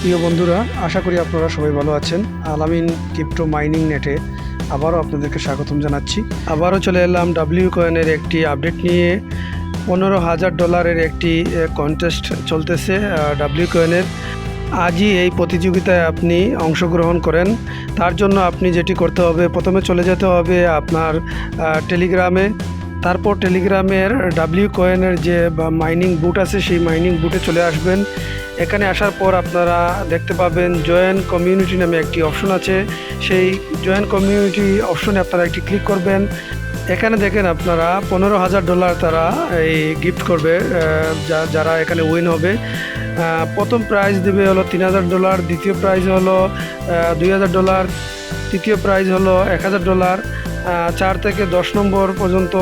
প্রিয় বন্ধুরা, আশা করি আপনারা সবাই ভালো আছেন। আলামিন ক্রিপ্টো মাইনিং নেটে আবারও আপনাদেরকে স্বাগতম জানাচ্ছি। আবারও চলে এলাম ডাব্লিউ কয়েনের একটি আপডেট নিয়ে। পনেরো হাজার ডলারের একটি কন্টেস্ট চলতেছে ডাব্লিউ কয়েনের আজই এই প্রতিযোগিতায় আপনি অংশগ্রহণ করেন। তার জন্য আপনি যেটি করতে হবে, প্রথমে চলে যেতে হবে আপনার টেলিগ্রামে তারপর টেলিগ্রামের ডাব্লিউ কয়েনের যে মাইনিং বুট আছে, সেই মাইনিং বুটে চলে আসবেন। এখানে আসার পর আপনারা দেখতে পাবেন জয়েন কমিউনিটি নামে একটি অপশন আছে। সেই জয়েন কমিউনিটি অপশনে আপনারা একটি ক্লিক করবেন। এখানে দেখেন আপনারা পনেরো হাজার ডলার তারা এই গিফট করবে যারা এখানে উইন হবে। প্রথম প্রাইজ দেবে হলো তিন হাজার ডলার দ্বিতীয় প্রাইজ হলো দুই হাজার ডলার তৃতীয় প্রাইজ হলো এক হাজার ডলার চার থেকে দশ নম্বর পর্যন্ত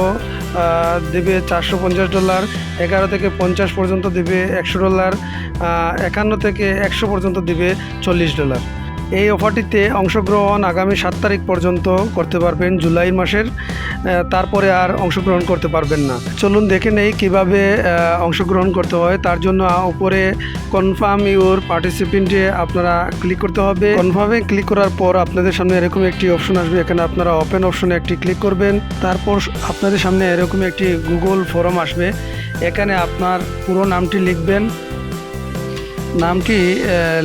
দেবে চারশো পঞ্চাশ ডলার, এগারো থেকে পঞ্চাশ পর্যন্ত দেবে একশো ডলার একান্ন থেকে একশো পর্যন্ত দেবে চল্লিশ ডলার। এই অফারটিতে অংশগ্রহণ আগামী সাত তারিখ পর্যন্ত করতে পারবেন, জুলাই মাসের তারপরে আর অংশগ্রহণ করতে পারবেন না। চলুন দেখে নেই কীভাবে অংশগ্রহণ করতে হয়। তার জন্য উপরে কনফার্ম ইউর পার্টিসিপেন্টে আপনারা ক্লিক করতে হবে। কনফার্মে ক্লিক করার পর আপনাদের সামনে এরকম একটি অপশন আসবে। এখানে আপনারা ওপেন অপশনে একটি ক্লিক করবেন। তারপর আপনাদের সামনে এরকম একটি গুগল ফর্ম আসবে। এখানে আপনার পুরো নামটি লিখবেন। নামটি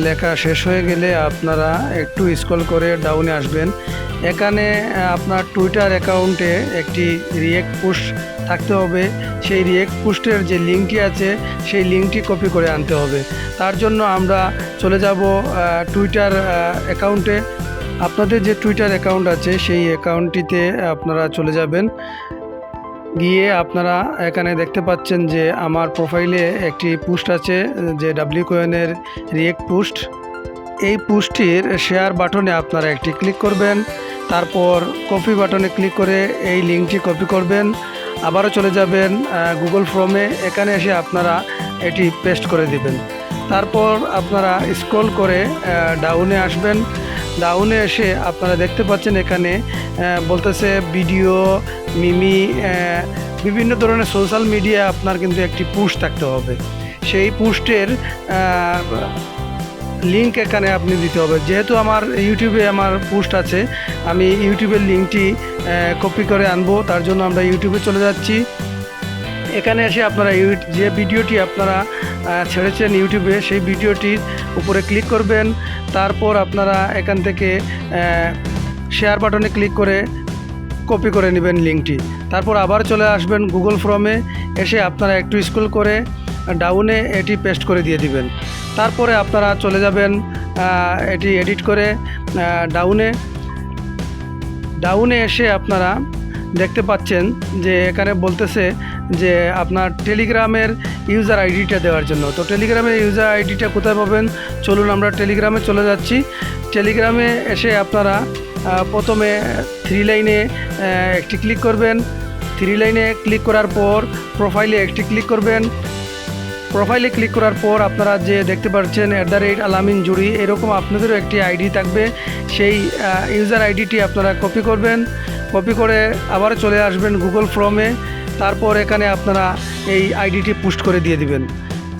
লেখা শেষ হয়ে গেলে আপনারা একটু স্ক্রল করে ডাউনে আসবেন। এখানে আপনার টুইটার অ্যাকাউন্টে একটি রিয়েক্ট পোস্ট থাকতে হবে। সেই রিয়েক্ট পোস্টের যে লিঙ্কটি আছে, সেই লিঙ্কটি কপি করে আনতে হবে। তার জন্য আমরা চলে যাব টুইটার অ্যাকাউন্টে আপনাদের যে টুইটার অ্যাকাউন্ট আছে, সেই অ্যাকাউন্টটিতে আপনারা চলে যাবেন। গিয়ে আপনারা এখানে দেখতে পাচ্ছেন যে আমার প্রোফাইলে একটি পোস্ট আছে, যে ডাব্লিউ কোয়েনের রিয়েক্ট পোস্ট এই পোস্টটির শেয়ার বাটনে আপনারা একটি ক্লিক করবেন, তারপর কপি বাটনে ক্লিক করে এই লিঙ্কটি কপি করবেন। আবারও চলে যাবেন গুগল ফর্মে এখানে এসে আপনারা এটি পেস্ট করে দিবেন। তারপর আপনারা স্ক্রল করে ডাউনে আসবেন। ডাউনে এসে আপনারা দেখতে পাচ্ছেন এখানে বলতেছে ভিডিও, মিমি বিভিন্ন ধরনের সোশ্যাল মিডিয়া আপনার কিন্তু একটি পুশ থাকতে হবে। সেই পুস্টের লিঙ্ক এখানে আপনি দিতে হবে। যেহেতু আমার ইউটিউবে আমার পোস্ট আছে, আমি ইউটিউবের লিঙ্কটি কপি করে আনব, তার জন্য আমরা ইউটিউবে চলে যাচ্ছি। এখানে এসে আপনারা যে ভিডিওটি আপনারা ছেড়েছেন ইউটিউবে, সেই ভিডিওটির উপরে ক্লিক করবেন। তারপর আপনারা এখান থেকে শেয়ার বাটনে ক্লিক করে কপি করে নেবেন লিঙ্কটি। তারপর আবার চলে আসবেন গুগল ফর্মে এসে আপনারা একটু স্ক্রল করে ডাউনে এটি পেস্ট করে দিয়ে দিবেন। তারপরে আপনারা চলে যাবেন এটি এডিট করে ডাউনে ডাউনে এসে আপনারা দেখতে পাচ্ছেন যে এখানে বলতেছে যে আপনার টেলিগ্রামের ইউজার আইডিটা দেওয়ার জন্য। তো টেলিগ্রামের ইউজার আইডিটা কোথায় পাবেন? চলুন আমরা টেলিগ্রামে চলে যাচ্ছি। টেলিগ্রামে এসে আপনারা প্রথমে থ্রি লাইনে একটি ক্লিক করবেন। থ্রি লাইনে ক্লিক করার পর প্রোফাইলে একটি ক্লিক করবেন। প্রোফাইলে ক্লিক করার পর আপনারা যে দেখতে পাচ্ছেন অ্যাট দ্য রেট আলামিন জুড়ি এরকম আপনাদেরও একটি আইডি থাকবে। সেই ইউজার আইডিটি আপনারা কপি করবেন। কপি করে আবার চলে আসবেন গুগল ফর্মে তারপর এখানে আপনারা এই আইডিটি পোস্ট করে দিয়ে দিবেন।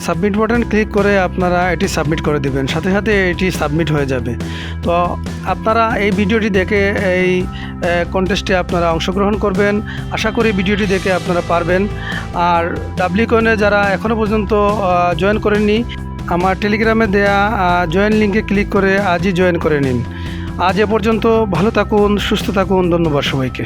সাবমিট বাটন ক্লিক করে আপনারা এটি সাবমিট করে দিবেন। সাথে সাথে এটি সাবমিট হয়ে যাবে। তো আপনারা এই ভিডিওটি দেখে এই কন্টেস্টে আপনারা অংশগ্রহণ করবেন। আশা করি ভিডিওটি দেখে আপনারা পারবেন। আর ডাব্লিউ কয়েনে যারা এখনও পর্যন্ত জয়েন করেননি, আমার টেলিগ্রামে দেয়া জয়েন লিঙ্কে ক্লিক করে আজই জয়েন করে নিন। আজ এ পর্যন্ত ভালো থাকুন, সুস্থ থাকুন। ধন্যবাদ সবাইকে।